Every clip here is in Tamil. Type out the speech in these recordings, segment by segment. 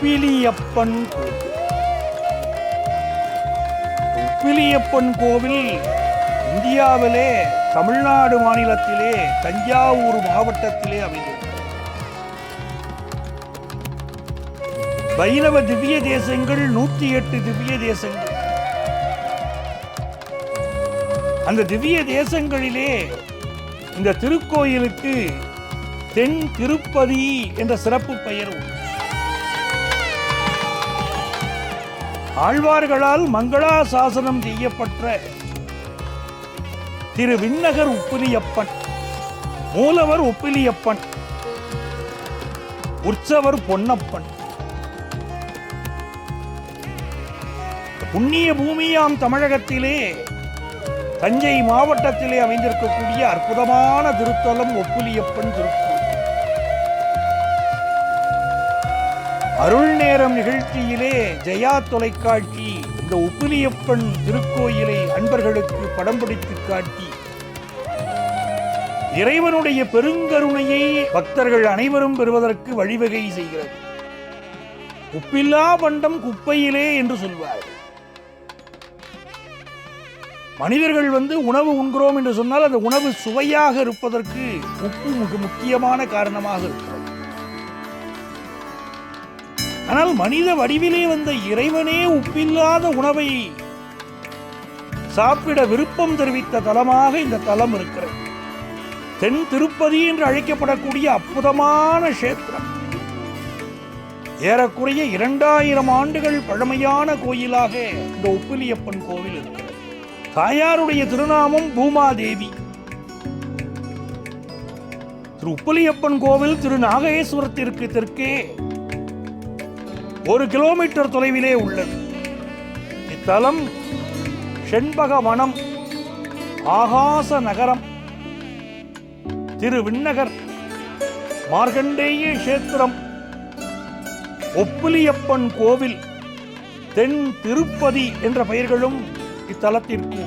உப்பிலியப்பன் கோவில் உப்பிலியப்பன் கோவில் இந்தியாவிலே தமிழ்நாடு மாநிலத்திலே தஞ்சாவூர் மாவட்டத்திலே அமைந்திருக்கிறது. வைணவ திவ்ய தேசங்கள் நூத்தி எட்டு திவ்ய தேசங்கள். அந்த திவ்ய தேசங்களிலே இந்த திருக்கோயிலுக்கு தென் திருப்பதி என்ற சிறப்பு பெயர் உண்டு. ஆழ்வார்களால் மங்களா சாசனம் செய்யப்பட்ட திரு விண்ணகர் உப்பிலியப்பன் மூலவர் உப்பிலியப்பன் உற்சவர் பொன்னப்பன். புண்ணிய பூமியாம் தமிழகத்திலே தஞ்சை மாவட்டத்திலே அமைந்திருக்கக்கூடிய அற்புதமான திருத்தலம் ஒப்புலியப்பன் திருக்கோயில் அருள் நேரம் நிகழ்ச்சியிலே ஜெயா தொலைக்காட்சி இந்த உப்பிலியப்பன் திருக்கோயிலை அன்பர்களுக்கு படம் பிடித்து காட்டி. இறைவனுடைய பெருங்கருணையை பக்தர்கள் அனைவரும் பெறுவதற்கு வழிவகை செய்கிறது. உப்பில்லா பண்டம் குப்பையிலே என்று சொல்வார். மனிதர்கள் வந்து உணவு உண்கிறோம் என்று சொன்னால் அந்த உணவு சுவையாக இருப்பதற்கு உப்பு மிக முக்கியமான காரணமாக இருக்கிறது ஆனால் மனித வடிவிலே வந்த இறைவனே உப்பில்லாத உணவை சாப்பிட விருப்பம் தெரிவித்த தலமாக இந்த தலம் இருக்கிறது. தென் திருப்பதி என்று அழைக்கப்படக்கூடிய அற்புதமான கஷேத்திரம். ஏறக்குறைய இரண்டாயிரம் ஆண்டுகள் பழமையான கோயிலாக இந்த உப்பிலியப்பன் கோவில் இருக்கிறது. தாயாருடைய திருநாமம் பூமாதேவி. திரு உப்பிலியப்பன் கோவில் திரு நாகேஸ்வரத்திற்கு தெற்கே ஒரு கிலோமீட்டர் தொலைவிலே உள்ளது. இத்தலம் செண்பக வனம் ஆகாச நகரம் திரு விண்ணகர் மார்க்கண்டேய கஷேத்திரம் ஒப்புலியப்பன் கோவில் தென் திருப்பதி என்ற பெயர்களும் இத்தலத்திற்கு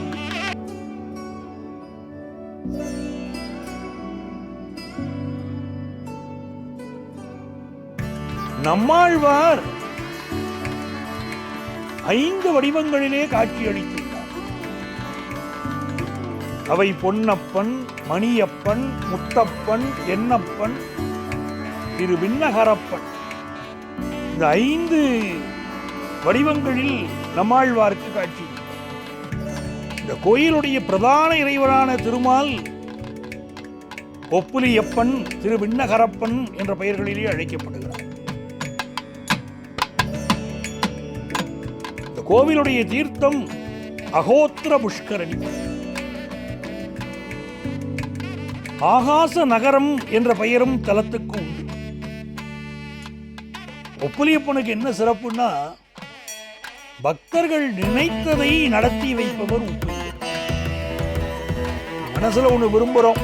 நம்மாழ்வார் ஐந்து வடிவங்களிலே காட்சியளித்துள்ளார். அவை பொன்னப்பன் மணியப்பன் முத்தப்பன் என்னப்பன் திரு விண்ணகரப்பன். இந்த ஐந்து வடிவங்களில் நம்மாழ்வார்க்கு காட்சி. இந்த கோயிலுடைய பிரதான இறைவனான திருமால் ஒப்புலியப்பன் திரு விண்ணகரப்பன் என்ற பெயர்களிலே அழைக்கப்படுகிறார் கோவிலுடைய தீர்த்தம் அகோத்திர புஷ்கரணி. ஆகாச நகரம் என்ற பெயரும் தலத்துக்கு உண்டு. ஒப்புலியப்பனுக்கு என்ன சிறப்புன்னா பக்தர்கள் நினைத்ததை நடத்தி வைப்பவர் மனசுல ஒண்ணு விரும்புறோம்.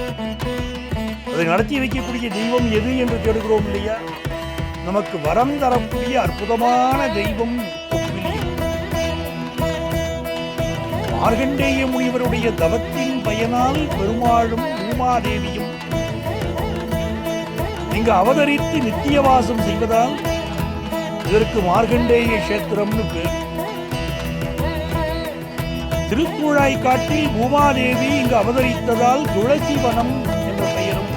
அதை நடத்தி வைக்கக்கூடிய தெய்வம் எது என்று தேடுகிறோம் இல்லையா? நமக்கு வரம் தரக்கூடிய அற்புதமான தெய்வம் மார்கண்டேய முனிவருடைய தவத்தின் பயனால் பெருமாளும் உமாதேவியும் இங்கு அவதரித்து நித்தியவாசம் செய்வதால் இதற்கு மார்கண்டேய கஷேத்திரம்னு பேர். திருக்கூழாய் காட்டில் பூமாதேவி இங்கு அவதரித்ததால் துளசி வனம் என்ற பெயரும்.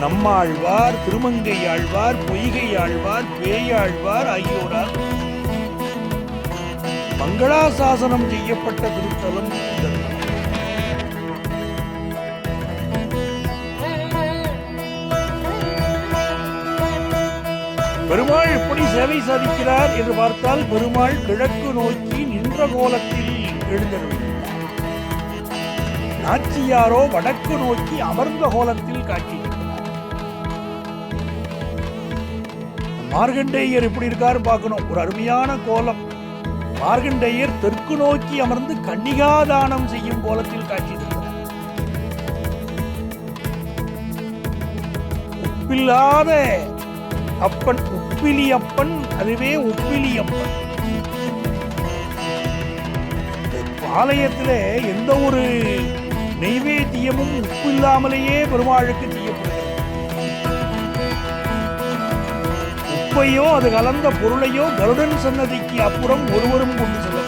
நம்மாழ்வார் திருமங்கை ஆழ்வார் பொய்கை ஆழ்வார் பேயாழ்வார் ஆகியோரால் மங்களாசாசனம் செய்யப்பட்ட திருத்தலம் பெருமாள் எப்படி சேவை சாதிக்கிறார் என்று பார்த்தால் பெருமாள் கிழக்கு நோக்கி நின்ற கோலத்தில் எழுந்தருள்கிறார் நாச்சியாரோ வடக்கு நோக்கி அமர்ந்த கோலத்தில் காட்சி மார்கண்டேயர் எப்படி இருக்காரு பார்க்கணும். ஒரு அருமையான கோலம். மார்கண்டேயர் தெற்கு நோக்கி அமர்ந்து கன்னிகாதானம் செய்யும் கோலத்தில் காட்சி தருகிறார். உப்பில்லாத அப்பன் உப்பிலி அப்பன் அதுவே உப்பிலி அப்பன் இந்த எந்த ஒரு நெய்வேத்தியமும் உப்பு இல்லாமலேயே பெருமாளுக்கு உப்பையோ அது கலந்த பொருளையோ கருடன் சன்னதிக்கு அப்புறம் ஒருவரும் கொண்டு செல்ல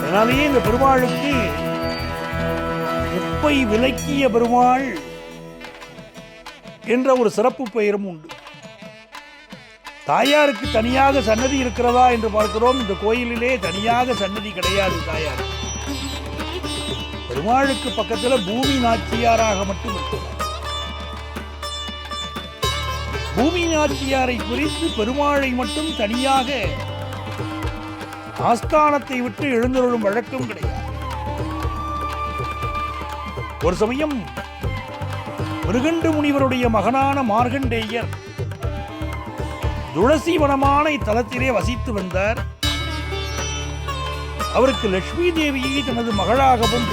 அதனாலேயே இந்த பெருமாளுக்கு உப்பை விலக்கிய பெருமாள் என்ற ஒரு சிறப்பு பெயரும் உண்டு. தாயாருக்கு தனியாக சன்னதி இருக்கிறதா என்று பார்க்கிறோம். இந்த கோயிலிலே தனியாக சன்னதி கிடையாது தாயார். பெருமாளுக்கு பக்கத்தில் பூமி நாச்சியாராக மட்டும் இருக்கிறார். பூமி நாச்சியாரை குறித்து பெருமாளை மட்டும் தனியாக ஆஸ்தானத்தை விட்டு எழுந்தருளும் வழக்கம் கிடையாது. ஒரு சமயம் மிருகண்டு முனிவருடைய மகனான மார்கண்டேயர் துளசி வனமான இத்தலத்திலே வசித்து வந்தார். அவருக்கு லட்சுமி தேவியை தனது மகளாகவும்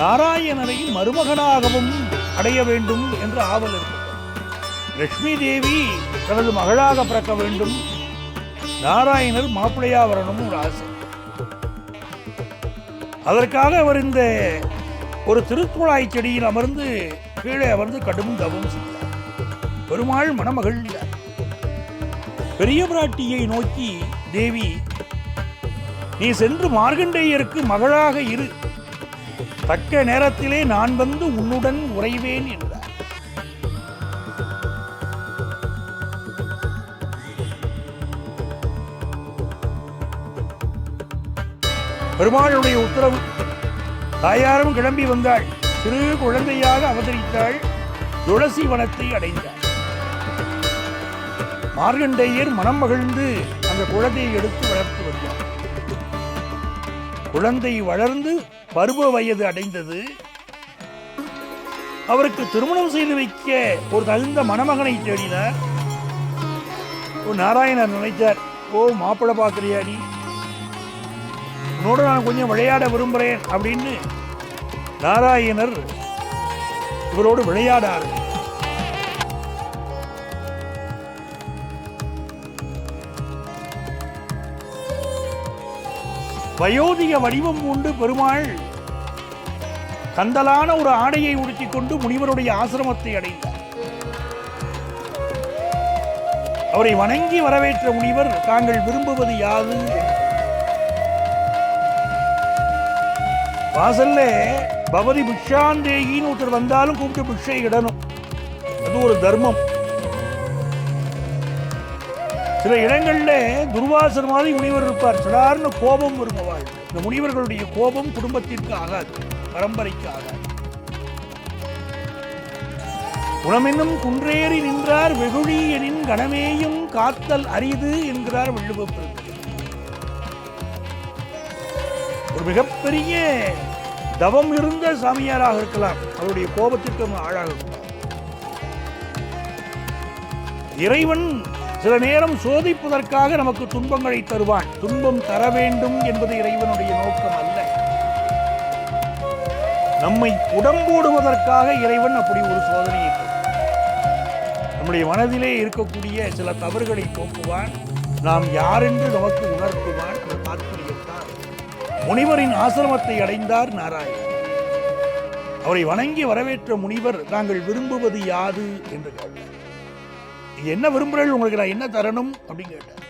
நாராயணரை மருமகனாகவும் அடைய வேண்டும் என்று ஆவல் லட்சுமி தேவி தனது மகளாக பிறக்க வேண்டும். நாராயணர் மாப்பிள்ளையா வரணும் ஒரு ஆசை. அதற்காக அவர் இந்த ஒரு திருத்துழாய் செடியில் அமர்ந்து கீழே அமர்ந்து கடும் தவம் செய்தார். பெருமாள் மணமகிழ்ந்தார் பெரிய பிராட்டியை நோக்கி தேவி நீ சென்று மார்கண்டேயருக்கு மகளாக இரு. தக்க நேரத்திலே நான் வந்து உன்னுடன் உறைவேன் என்றார். பெருமாளுடைய உத்தரவு. தாயாரும் கிளம்பி வந்தாள். சிறு குழந்தையாக அவதரித்தாள். துளசி வனத்தை அடைந்தார் மார்கண்டேயர் மனம் மகிழ்ந்து அந்த குழந்தையை எடுத்து வளர்த்து வந்தார். குழந்தை வளர்ந்து பருவ வயது அடைந்தது. அவருக்கு திருமணம் செய்து வைக்க ஒரு தகுந்த மணமகனை தேடினார். ஓ நாராயணர் நினைத்தார். ஓ மாப்பிள்ளை பார்க்குறியா நீ உன்னோடு நான் கொஞ்சம் விளையாட விரும்புகிறேன் அப்படின்னு நாராயணர் இவரோடு விளையாட வயோதிக வடிவம் உண்டு பெருமாள். கந்தலான ஒரு ஆடையை உடுத்திக் கொண்டு முனிவருடைய ஆசிரமத்தை அடைந்தார். அவரை வணங்கி வரவேற்ற முனிவர் தாங்கள் விரும்புவது யாது? வாசல்ல பவதி பிக்ஷாந்தேகின்னு ஒருத்தர் வந்தாலும் கூப்பிட்டு பிக்ஷை இடணும். அது ஒரு தர்மம். சில இடங்கள்ல துர்வாசர் மாதிரி முனிவர் இருப்பார். சிலார்னு கோபம் வரும் வாழ் இந்த முனிவர்களுடைய கோபம் குடும்பத்திற்கு ஆகாது. பரம்பரைக்கு ஆகாது. குணமென்னும் குன்றேறி நின்றார் வெகுழி எனின் கணமேயும் காத்தல் அரிது என்கிறார் வள்ளுவப் ஒரு மிகப்பெரிய தவம் இருந்த சாமியாராக இருக்கலாம். அவருடைய கோபத்திற்கு ஆளாக இருக்கலாம். இறைவன் சில நேரம் சோதிப்பதற்காக நமக்கு துன்பங்களை தருவான். துன்பம் தர வேண்டும் என்பது இறைவனுடைய நோக்கம் அல்ல. நம்மை உடம்போடுவதற்காக இறைவன் அப்படி ஒரு சோதனையை நம்முடைய மனதிலே இருக்கக்கூடிய சில தவறுகளை போக்குவான். நாம் யாரென்று நமக்கு உணர்த்துவான். அந்த முனிவரின் ஆசிரமத்தை அடைந்தார் நாராயணன். அவரை வணங்கி வரவேற்ற முனிவர் நாங்கள் விரும்புவது யாது? என்று கேட்டார். என்ன விரும்புகிறேன் உங்களுக்கு நான் என்ன தரணும்? அப்படின்னு கேட்டார்.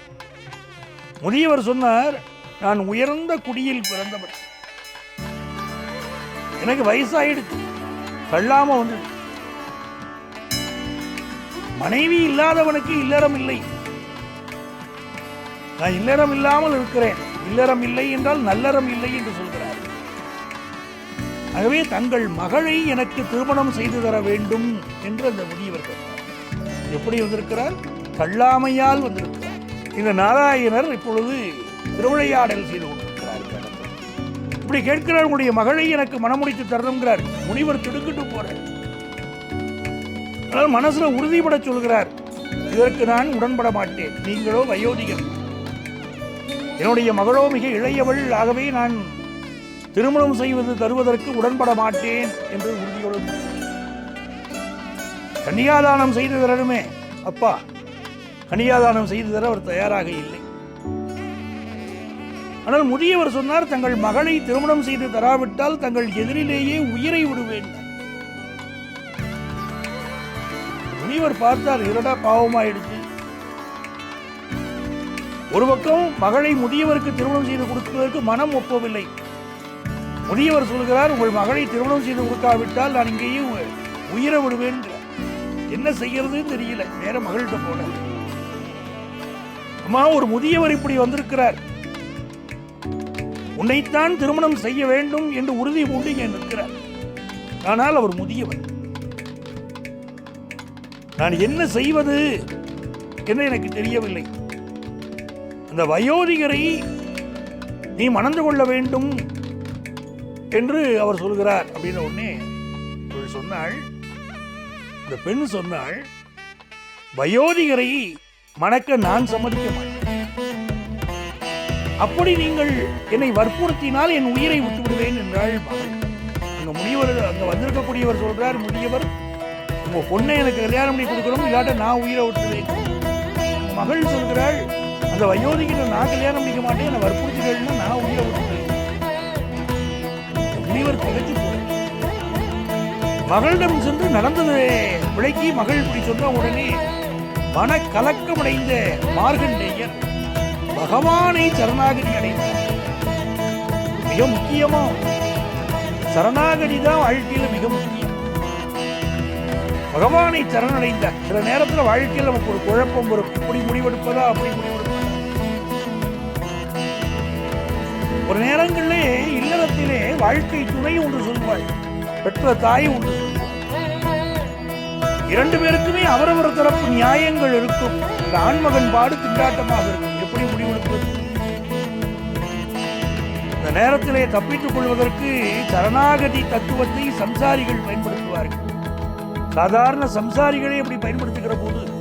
முதியவர் சொன்னார் நான் உயர்ந்த குடியில் பிறந்தவன். எனக்கு வயசாயிடுச்சு. தள்ளாம வந்து மனைவி இல்லாதவனுக்கு இல்லறம் இல்லை. நான் இல்லறம் இல்லாமல் இருக்கிறேன். இல்லறம் இல்லை என்றால் நல்லறம் இல்லை என்று சொல்கிறார். ஆகவே தங்கள் மகளை எனக்கு திருமணம் செய்து தர வேண்டும் என்று அந்த முதியவர் எப்படி வந்திருக்கிறார்? தள்ளாமையால் வந்திருக்கிறார். இந்த நாராயணர் இப்பொழுது திருவிளையாடல் செய்து கொண்டிருக்கிறார் இப்படி கேட்கிறார் உங்களுடைய மகளை எனக்கு மனமுடித்து தரணுங்கிறார் முனிவர் திடுக்கிட்டு போறார். ஆனால் மனசுல உறுதிபட சொல்கிறார். இதற்கு நான் உடன்பட மாட்டேன். நீங்களோ வயோதிகர் என்னுடைய மகளோ மிக இளையவள் ஆகவே நான் திருமணம் செய்வது தருவதற்கு உடன்பட மாட்டேன் என்று உறுதியோடு கன்னியாதானம் செய்து தரணுமே அப்பா. கன்னியாதானம் செய்து தர அவர் தயாராக இல்லை. ஆனால் முதியவர் சொன்னார் தங்கள் மகளை திருமணம் செய்து தராவிட்டால் தங்கள் எதிரிலேயே உயிரை விடுவேன். முனிவர் பார்த்தார் இரடா பாவமாயிடுச்சு? ஒரு பக்கம் மகளை முதியவருக்கு திருமணம் செய்து கொடுப்பதற்கு மனம் ஒப்பவில்லை. முதியவர் சொல்கிறார் உங்கள் மகளை திருமணம் செய்து கொடுக்காவிட்டால் நான் இங்கேயும் உயிர உயிரை விடுவேன். என்ன செய்யறதுன்னு தெரியல. வேற மகள்கிட்ட போன அம்மா ஒரு முதியவர் இப்படி வந்திருக்கிறார். உன்னைத்தான் திருமணம் செய்ய வேண்டும் என்று உறுதி பூண்டு இங்கே நிற்கிறார். ஆனால் அவர் முதியவர். நான் என்ன செய்வது? என்று எனக்கு தெரியவில்லை. அந்த வயோதிகரை நீ மணந்து கொள்ள வேண்டும் என்று அவர் சொல்கிறார் அப்படின்னு உடனே இவள் சொன்னாள் இந்த பெண் சொன்னாள் வயோதிகரை மணக்க நான் சம்மதிக்க மாட்டேன். அப்படி நீங்கள் என்னை வற்புறுத்தினால் என் உயிரை விட்டு விடுவேன் என்றாள் மகள். முடியவர் முனிவர் அங்க வந்திருக்கக்கூடியவர் சொல்றார் முதியவர் உங்க பொண்ணை எனக்கு கல்யாணம் பண்ணி கொடுக்கணும் இல்லாட்ட நான் உயிரை விட்டுவேன் மகள் சொல்கிறாள் அந்த வயோதிகிட்ட நான் கல்யாணம் பண்ணிக்க மாட்டேன் என்னை வற்புறுத்தினா நான் உயிரை விட்டுருவேன் முனிவர் திகச்சு மகளிடம் சென்று நடந்தது விளக்கி மகள் இப்படி சொன்ன உடனே மன கலக்கமடைந்த மார்கண்டேயர் பகவானை சரணாகதி அடைந்தார். மிக முக்கியமா சரணாகதி தான் வாழ்க்கையில மிக முக்கியம். பகவானை சரணடைந்தார். சில நேரத்துல வாழ்க்கையில் நமக்கு ஒரு குழப்பம் வரும். இப்படி முடிவெடுப்பதா அப்படி முடிவு ஒரு நேரங்களிலே இல்லறத்திலே வாழ்க்கை துணை ஒன்று சொல்வாள் பெற்ற தாய் ஒன்று இரண்டு பேருக்குமே அவரவர் தரப்பு நியாயங்கள் இருக்கும். இந்த ஆண்மகன் பாடு திண்டாட்டமாக இருக்கும். எப்படி முடிவெடுப்பது? இந்த நேரத்திலே தப்பித்துக் கொள்வதற்கு சரணாகதி தத்துவத்தை சம்சாரிகள் பயன்படுத்துவார்கள். சாதாரண சம்சாரிகளே இப்படி பயன்படுத்துகிற போது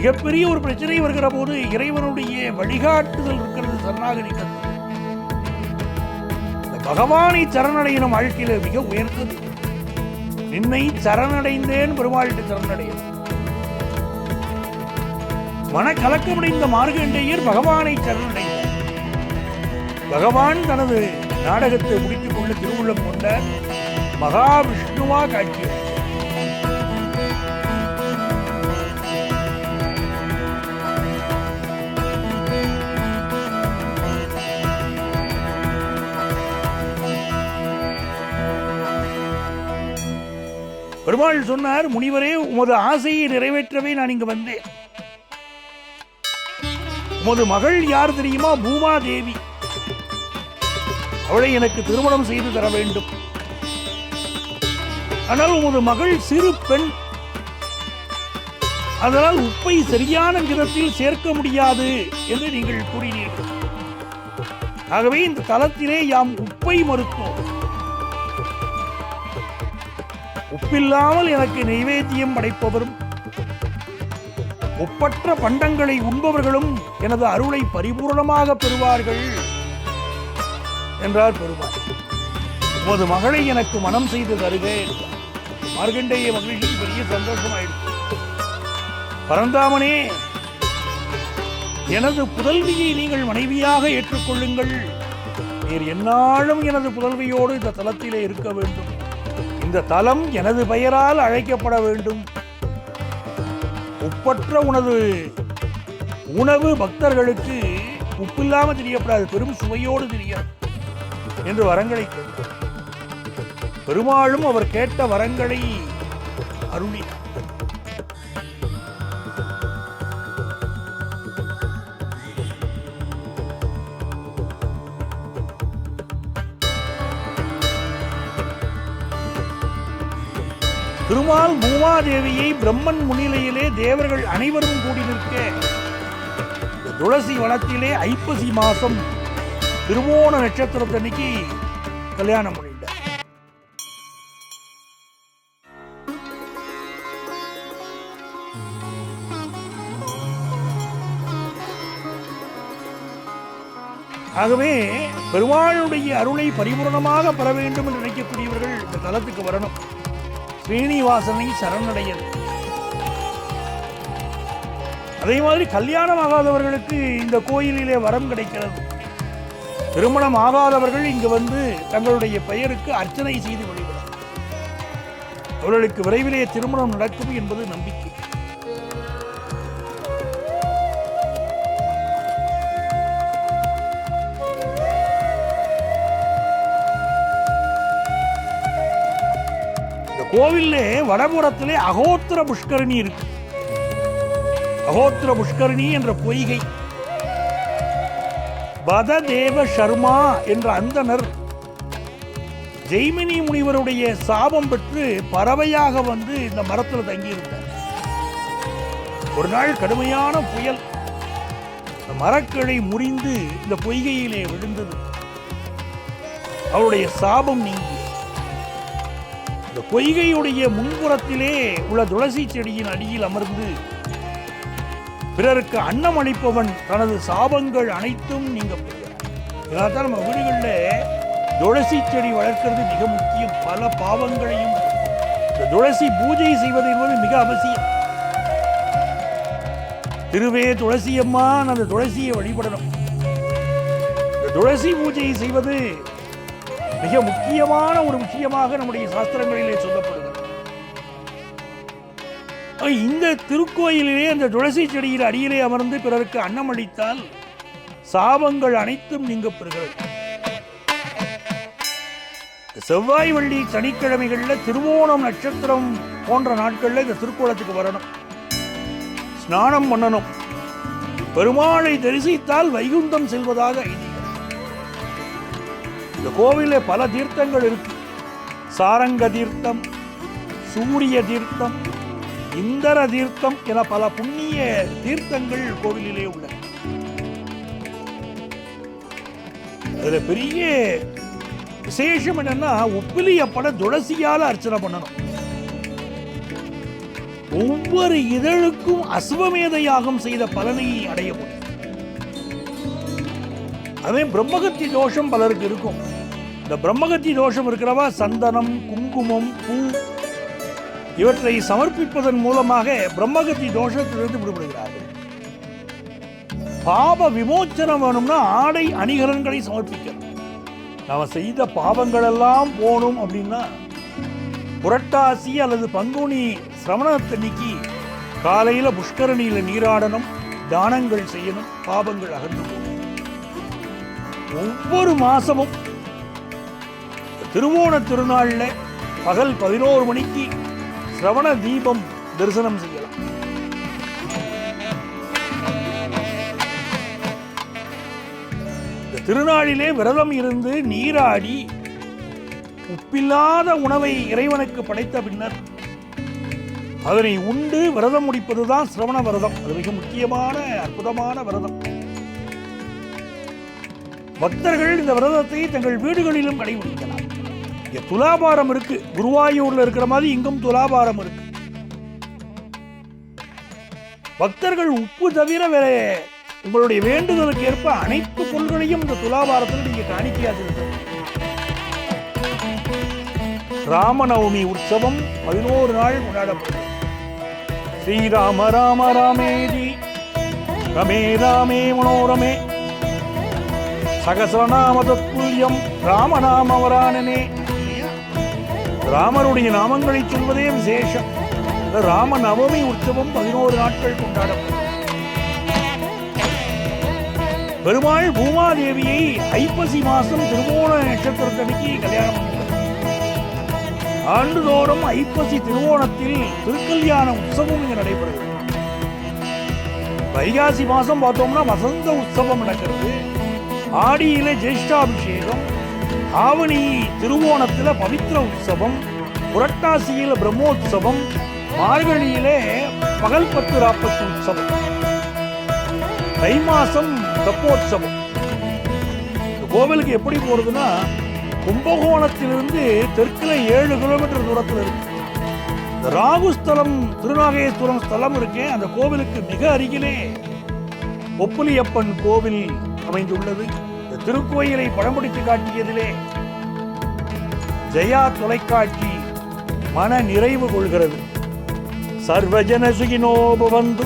மிகப்பெரிய ஒரு பிரச்சனை வருகிற போது இறைவனுடைய வழிகாட்டுதல் இருக்கிறது சரணாகதி இந்த பகவானை சரணடையின வாழ்க்கையில மிக உயர்ந்தது. நின்னை சரணடைந்தேன் பெருமாள்கிட்ட சரணடைய மனக்கலக்கமடைந்த மார்கண்டேயர் பகவானை சரணடைந்தார். பகவான் தனது நாடகத்தை முடித்துக் கொள்ள திருவுள்ளம் கொண்ட மகாவிஷ்ணுவா காட்சியது பெருமாள் சொன்னார் முனிவரே உமது ஆசையை நிறைவேற்றவே நான் இங்கு வந்தேன். உமது மகள் யார் தெரியுமா? பூமா தேவி அவளை எனக்கு திருமணம் செய்து தர வேண்டும். ஆனால் உமது மகள் சிறு பெண். அதனால் உப்பை சரியான விதத்தில் சேர்க்க முடியாது என்று நீங்கள் கூறினீர்கள். ஆகவே இந்த தளத்திலே யாம் உப்பை மறுத்தோம். உப்பில்லாமல் எனக்கு நைவேத்தியம் படைப்பவரும் ஒப்பற்ற பண்டங்களை உண்பவர்களும் எனது அருளை பரிபூரணமாக பெறுவார்கள் என்றார் பெருமாள். உமது மகளை எனக்கு மனம் செய்து தருக என்றார். மகிழ்ச்சி பெரிய சந்தோஷமாயிடுச்சு பரந்தாமனே எனது புதல்வியை நீங்கள் மனைவியாக ஏற்றுக்கொள்ளுங்கள். நீர் எந்நாளும் எனது புதல்வியோடு இந்த தளத்திலே இருக்க வேண்டும். இந்த தலம் எனது பெயரால் அழைக்கப்பட வேண்டும். உப்பற்ற உனது உணவு பக்தர்களுக்கு உப்பில்லாம தெரியப்படாது. பெரும் சுவையோடு தெரியும் என்று வரங்களை கேட்டார் பெருமாளும் அவர் கேட்ட வரங்களை அருளினார். திருமால் மூமாதேவியை பிரம்மன் முன்னிலையிலே தேவர்கள் அனைவரும் கூடி நிற்க துளசி வனத்திலே ஐப்பசி மாசம் திருமோண நட்சத்திரத்தன்னைக்கு கல்யாணம் பண்ணிட்டார். ஆகவே பெருமாளுடைய அருளை பரிபூரணமாக பெற வேண்டும் என்று நினைக்கக்கூடியவர்கள் இந்த தலத்துக்கு வரணும். ஸ்ரீனிவாசனை சரணடையது அதே மாதிரி கல்யாணம் ஆகாதவர்களுக்கு இந்த கோயிலிலே வரம் கிடைக்கிறது. திருமணம் ஆகாதவர்கள் இங்கு வந்து தங்களுடைய பெயருக்கு அர்ச்சனை செய்து வழிபடும் அவர்களுக்கு விரைவிலே திருமணம் நடக்கும் என்பது நம்பிக்கை. கோவில்ல வடபுறத்திலே அகோத்திர புஷ்கரணி இருக்கு. அகோத்திர புஷ்கரணி என்ற பொய்கை. பததேவ சர்மா என்ற அந்தனர் ஜெய்மினி முனிவருடைய சாபம் பெற்று பறவையாக வந்து இந்த மரத்தில் தங்கியிருந்தார். ஒரு நாள் கடுமையான புயல். இந்த மரக்கிளை முறிந்து இந்த பொய்கையிலே விழுந்தது. அவருடைய சாபம் நீங்கி. பொய்கையுடைய முன்புறத்திலே உள்ள துளசி செடியின் அடியில் அமர்ந்து பிறருக்கு அன்னம் அளிப்பவன் தனது சாபங்கள் அனைத்தும் நீங்க நம்ம வீடுகளில் துளசி செடி வளர்க்கிறது மிக முக்கியம். பல பாவங்களையும் இந்த துளசி பூஜை செய்வது என்பது மிக அவசியம். திருவே துளசி அந்த துளசியை வழிபடணும். இந்த துளசி பூஜை செய்வது மிக முக்கியமான ஒரு விஷயமாக நம்முடைய சாஸ்திரங்களிலே சொல்லப்படுகிறது. இந்த திருக்கோயிலிலே அந்த துளசி செடியில் அடியிலே அமர்ந்து பிறருக்கு அன்னம் அளித்தால் சாபங்கள் அனைத்தும் நீங்க பெறுகிறது. செவ்வாய் வள்ளி சனிக்கிழமைகள்ல திருவோணம் நட்சத்திரம் போன்ற நாட்களில் இந்த திருக்கோலத்துக்கு வரணும். ஸ்நானம் பண்ணணும். பெருமாளை தரிசித்தால் வைகுந்தம் செல்வதாக ஐதீகம். இந்த கோவிலில் பல தீர்த்தங்கள் இருக்கு. சாரங்க தீர்த்தம் சூரிய தீர்த்தம் இந்தர தீர்த்தம் என பல புண்ணிய தீர்த்தங்கள் கோவிலிலே உள்ளன பெரிய விசேஷம் என்னன்னா உப்பிலி துளசியால் துளசியால அர்ச்சனை பண்ணணும். ஒவ்வொரு இதழுக்கும் அசுவமேத யாகம் செய்த பலனை அடைய முடியும். அதே பிரம்மகத்தி தோஷம் பலருக்கு இருக்கும். இந்த பிரம்மகத்தி தோஷம் இருக்கிறவா? சந்தனம் குங்குமம் பூ. இவற்றை சமர்ப்பிப்பதன் மூலமாக பிரம்மகத்தி தோஷத்திலிருந்து விடுபடுகிறார்கள். பாப விமோச்சனம் வேணும்னா ஆடை அணிகலன்களை சமர்ப்பிக்கணும். நாம் செய்த பாவங்கள் எல்லாம் போகணும் அப்படின்னா புரட்டாசி அல்லது பங்குனி சிரவணத்தன்னைக்கு காலையில புஷ்கரணியில நீராடணும் தானங்கள் செய்யணும் பாவங்கள் அகன்று ஒவ்வொரு மாசமும் திருவோண திருநாளில் பகல் பதினோரு மணிக்கு சிரவண தீபம் தரிசனம் செய்யலாம். இந்த திருநாளிலே விரதம் இருந்து நீராடி உப்பில்லாத உணவை இறைவனுக்கு படைத்த பின்னர் அதனை உண்டு விரதம் முடிப்பதுதான் சிரவண விரதம். அது மிக முக்கியமான அற்புதமான விரதம். பக்தர்கள் இந்த விரதத்தை தங்கள் வீடுகளிலும் கடைபிடிக்கலாம். இங்க துலாபாரம் இருக்கு. குருவாயூர்ல இருக்கிற மாதிரி இங்கும் துலாபாரம் இருக்கு. பக்தர்கள் உப்பு தவிர வேற உங்களுடைய வேண்டுதலுக்கு ஏற்ப அனைத்து பொருள்களையும் இந்த துலாபாரத்தில் நீங்க காணிக்கையாக ராமநவமி உற்சவம் பதினோரு நாள் கொண்டாடப்படும் ஸ்ரீராம ராம ராமேதி ரமே ராமே மனோரமே. சகசரநாம தத்துல்யம் ராமநாமவரானனே ராமருடைய நாமங்களை சொல்வதே விசேஷம். ராம நவமி உற்சவம் பதினோரு நாட்கள் கொண்டாடப்படும். பெருமாள் பூமாதேவியை ஐப்பசி மாசம் திருவோண நட்சத்திரத்தடிக்கு கல்யாணம் ஆண்டுதோறும் ஐப்பசி திருவோணத்தில் திருக்கல்யாண உற்சவம் இங்கு நடைபெறுகிறது. வைகாசி மாசம் பார்த்தோம்னா வசந்த உற்சவம் நடக்கிறது. ஆடியில ஜேஷ்டாபிஷேகம் ஆவணி திருவோணத்தில் பவித்ர உற்சவம் புரட்டாசியில் பிரம்மோற்சவம் மார்கழியிலே பகல் பத்து ராப்பத்து உற்சவம். தை மாசம் தப்போற்சவம். இந்த கோவிலுக்கு எப்படி போறதுன்னா கும்பகோணத்திலிருந்து தெற்குல ஏழு கிலோமீட்டர் தூரத்தில் இருக்கு. இந்த ராகுஸ்தலம் திருநாகேஸ்வரம் ஸ்தலம் இருக்கே அந்த கோவிலுக்கு மிக அருகிலே ஒப்புலியப்பன் கோவில் அமைந்துள்ளது. திருக்கோயிலை படம் பிடித்து காட்டியதிலே ஜெயா தொலைக்காட்சி மன நிறைவு கொள்கிறது. சர்வஜன சுகினோபு வந்து